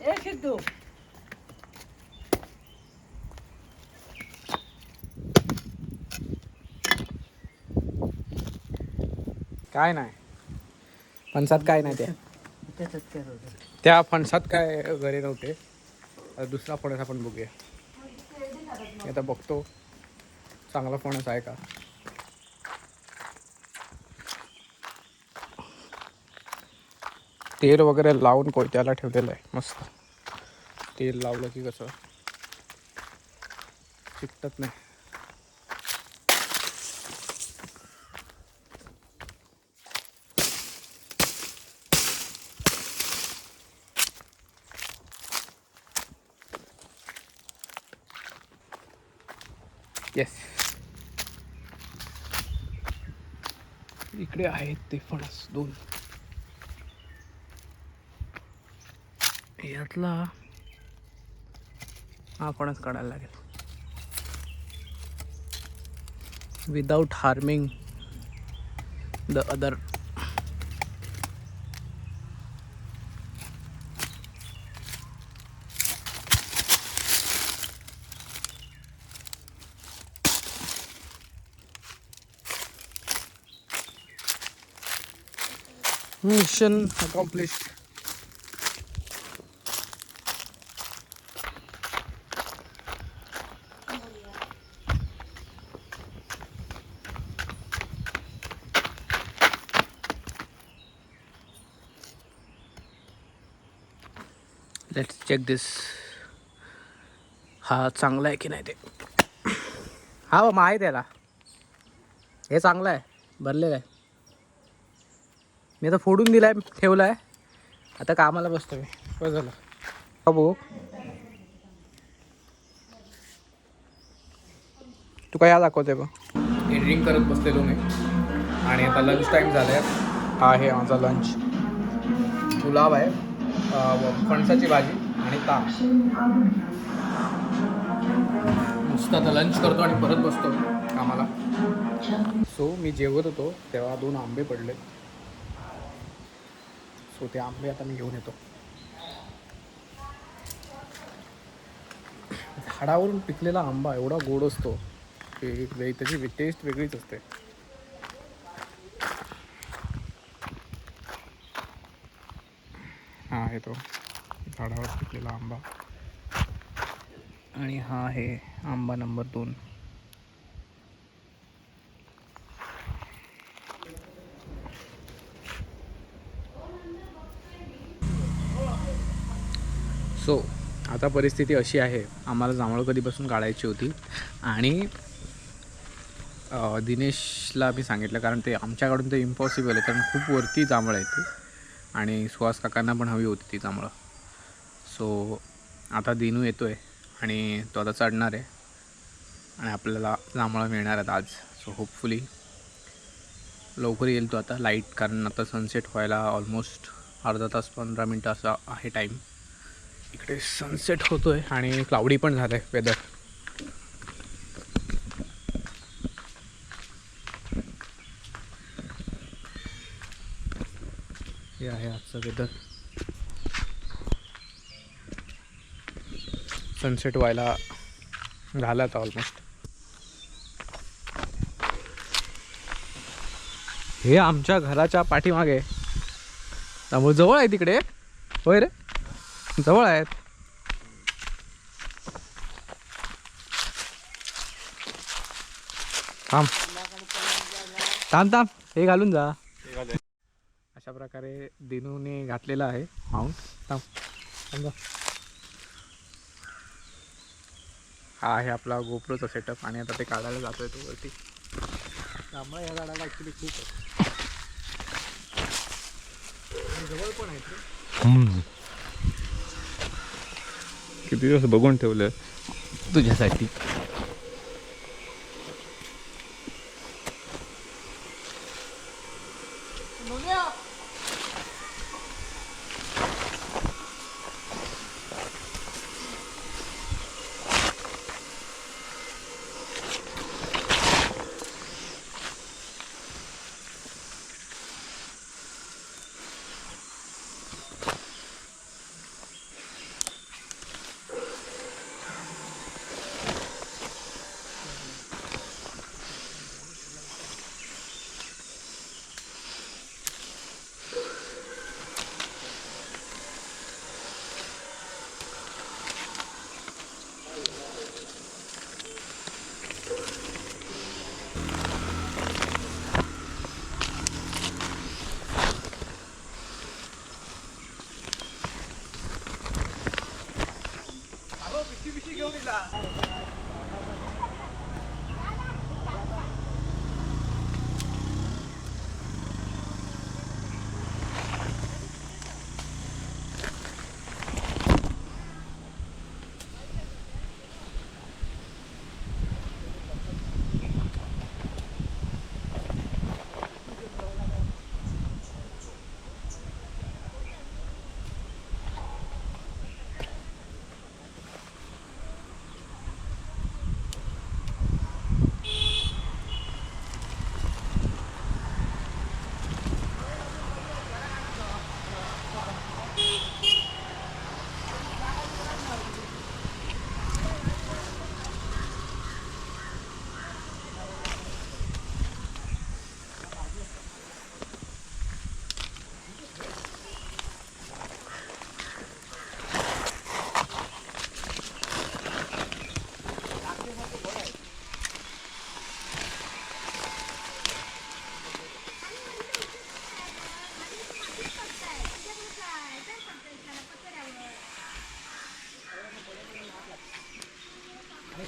ए सिद्धू काय नाही. फणसात काय नाही त्या. त्याच्यात काय होतं? त्या फणसात काय घरी नव्हते. आता दुसरा फणस आपण बघूया. मी आता बघतो. चांगला फणस आहे का? तेल वगैरे लावून कोयत्याला ठेवलेलं आहे. मस्त. तेल लावलं की कसं? चिकटत नाही. येस इकडे आहेत ते फणस दोन. यातला आपणच काढायला लागेल. Without harming the other mission accomplished let's check this हा चांगला आहे की नाही ते? हा बा माहीत आहे त्याला. हे चांगलं आहे. भरलेलं आहे. मी आता फोडून दिलाय ठेवलाय. आता कामाला बसतो मी. बस झालं. बाबू तू काय दाखवते बघ. एडिटिंग करत बसलेलो मी. आणि आता लंच टाईम झाला आहे हा आहे माझा लंच गुलाब आहे. फणसाची भाजी. आणि ताप नुसतं आता लंच करतो आणि परत बसतो कामाला. सो मी जेवत होतो तेव्हा दोन आंबे पडले. सो ते आंबे आता मी घेऊन येतो. झाडावरून पिकलेला आंबा एवढा गोड असतो की त्याची टेस्ट वेगळीच असते. हा येतो. झाडावर पिकलेला आंबा. आणि हा आहे आंबा नंबर दोन. सो आता परिस्थिती अशी आहे. आम्हाला जांभळं कधीपासून काढायची होती. आणि दिनेशला मी सांगितलं कारण ते आमच्याकडून ते इम्पॉसिबल आहे कारण खूप वरती जांभळं आहे ते. आणि सुहास काकांना पण हवी होती ती जांभळं. सो आता दिनू येतो आहे आणि तो आता चढणार आहे. आणि आपल्याला जांभळं मिळणार आहेत आज. सो होपफुली लवकर येईल तो आता. लाइट कारण आता सनसेट व्हायला ऑलमोस्ट अर्धा तास पंधरा मिनटं असा आहे टाईम इकडे सनसेट होतो आहे आणि क्लाउडी पण झालं आहे वेदर हे आहे आजचं वेदर सनसेट व्हायला झाला आता ऑलमोस्ट हे आमच्या घराच्या पाठीमागे. त्यामुळे जवळ आहे तिकडे होय रे? जवळ आहेत. थांब. थांब थांब. हे घालून जा. अशा प्रकारे दिनूने घातलेला आहे. माउंट थांब. थांब जा. हा आहे आपला गोप्रोचा सेटअप आणि आता ते काढायला जातो आहे तो वरती. त्यामुळे या झाडाला ॲक्च्युली खूप आहे. जवळ पण आहे किती दिवस बघून ठेवलं तुझ्यासाठी.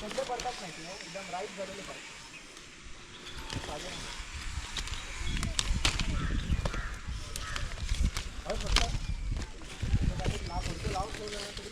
कसले पडतात माहिती आहे एकदम राईट झालेले पडतात. चालेल लाव लावून ठेवलं तरी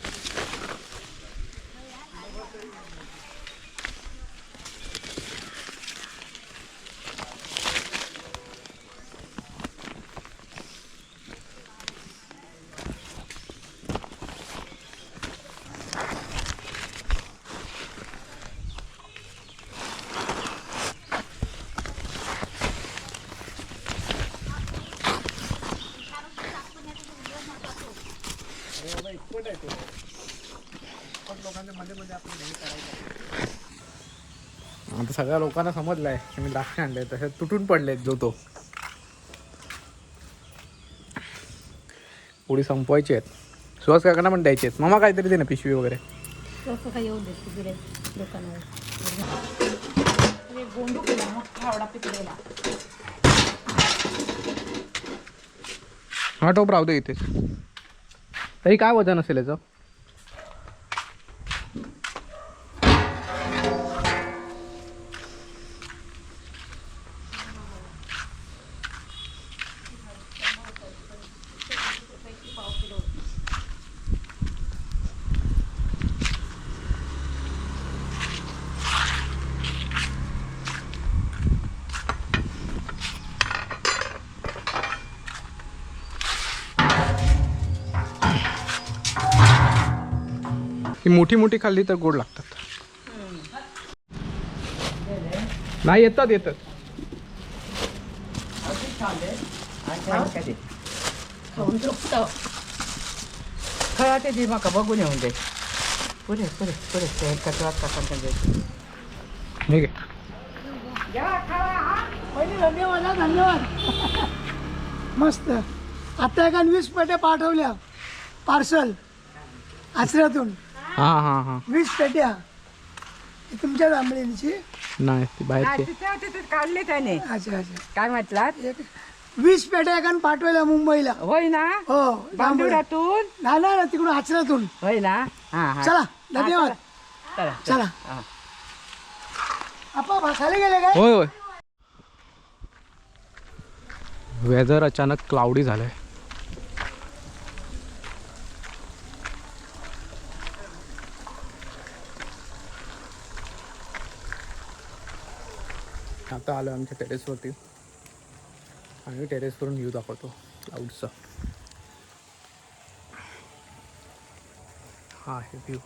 सगळ्या लोकांना समजलंय की मी द्राक्ष आणले तसे तुटून पडले जो तो. पुढे संपवायची आहेत. सुहास काकांना पण द्यायची आहेत. मामा काहीतरी दे ना पिशवी वगैरे. हा टोप राहू दे इथेच. तरी काय वजन असेल याचं? ही मोठी मोठी खाल्ली तर गोड लागतात. नाही येतात येतात. खाऊन झोपतो खळा ते दी. म्हाका बघून येऊन दे पुरे पुरे पुरे ते कचरात ठीक आहे धन्यवाद हा, धन्यवाद. मस्त. आता एका वीस पेट्या पाठवल्या पार्सल आचऱ्यातून. हां हां हां. वीस पेट्या. ही तुमच्या जांभळीची नाही ती बाहेरची. तिथे काढले त्याने. अच्छा अच्छा. काय म्हटलात? एक वीस पेट्या एकानं पाठवल्या मुंबईला. होय ना? हो जांभळी. बांडुरातून नाही नाही नाही, तिकडून आचऱ्यातून होय ना? हा हा. चला धन्यवाद. चला. चला. आपा खाली गेले काय? होय होय. वेदर अचानक क्लाउडी झालंय. आता आलो आमच्या टेरेसवरती आणि टेरेसवरून व्ह्यू दाखवतो क्लाउडचा हा आहे व्ह्यू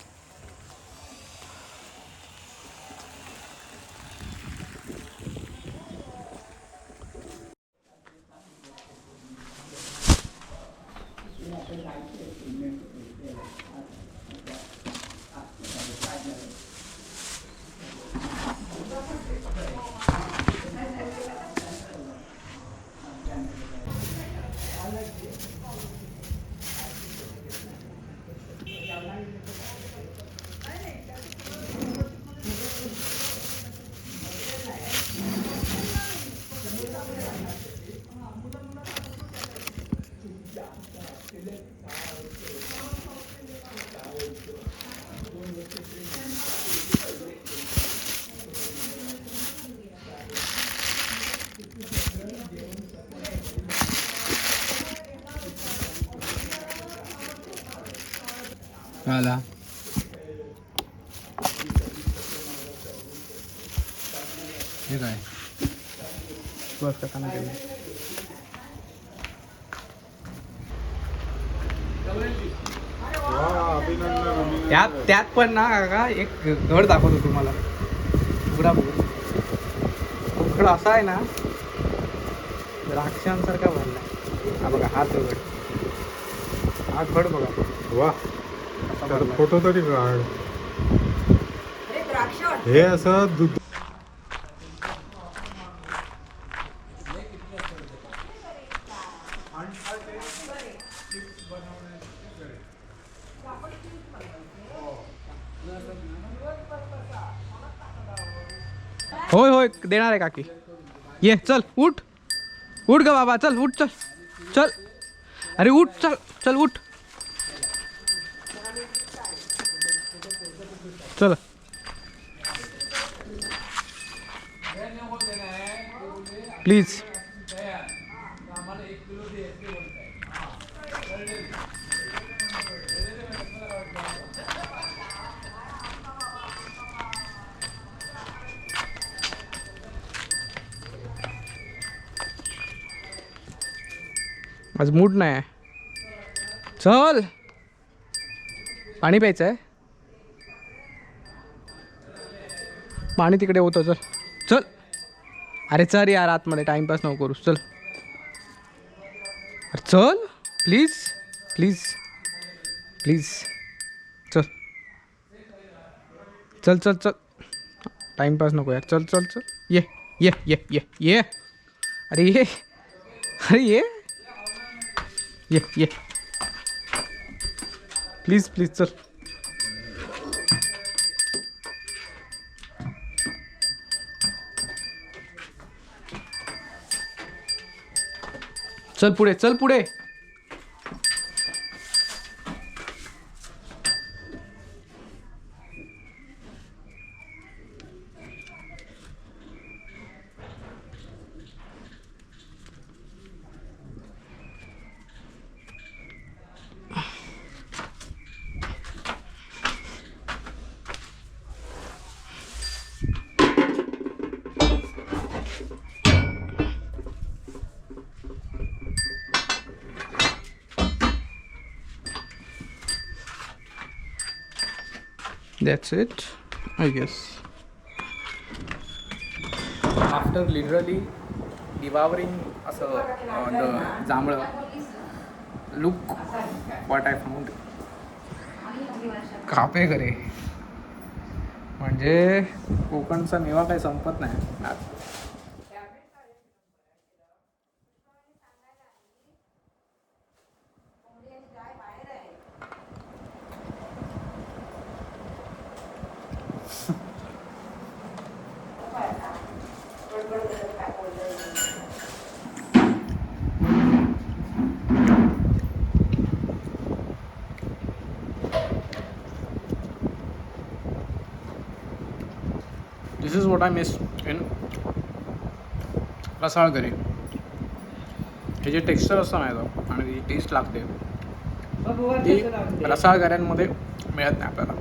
आला हे काय त्यात त्यात पण ना काका एक गड दाखवतो तुम्हाला. उघडा बघू. उघड असा आहे ना राक्षांसारखा भरला. हा बघा हाच गड हा घड बघा. वा. तर फोटो तरी काढ. हे असं दूध होय होय देणार आहे काकी. ये चल उठ. उठ ग बाबा चल उठ चल. चल. अरे उठ चल चल उठ. चला. प्लीज आज मूड नाही आहे. चल. पाणी प्यायचं आहे पाणी तिकडे होतं चल. चल. अरे चल यार आतमध्ये टाईमपास नको करूस चल. अरे चल प्लीज प्लीज प्लीज चल. चल चल चल. टाईमपास नको यार चल चल चल. ये ये ये ये ये. अरे ये अरे ये. ये ये. प्लीज प्लीज चल. चल पुढे चल पुढे. That's it, I guess. After literally devouring असं द जांभळं लुक वॉट आय फाउंड कापे करे म्हणजे कोकणचा मेवा काही संपत नाही. वॉट आय मिस इन रसाळ घरी हे जे टेक्स्चर असतं ना याचं आणि जी टेस्ट लागते. ती रसाळ घऱ्यांमध्ये मिळत नाही आपल्याला.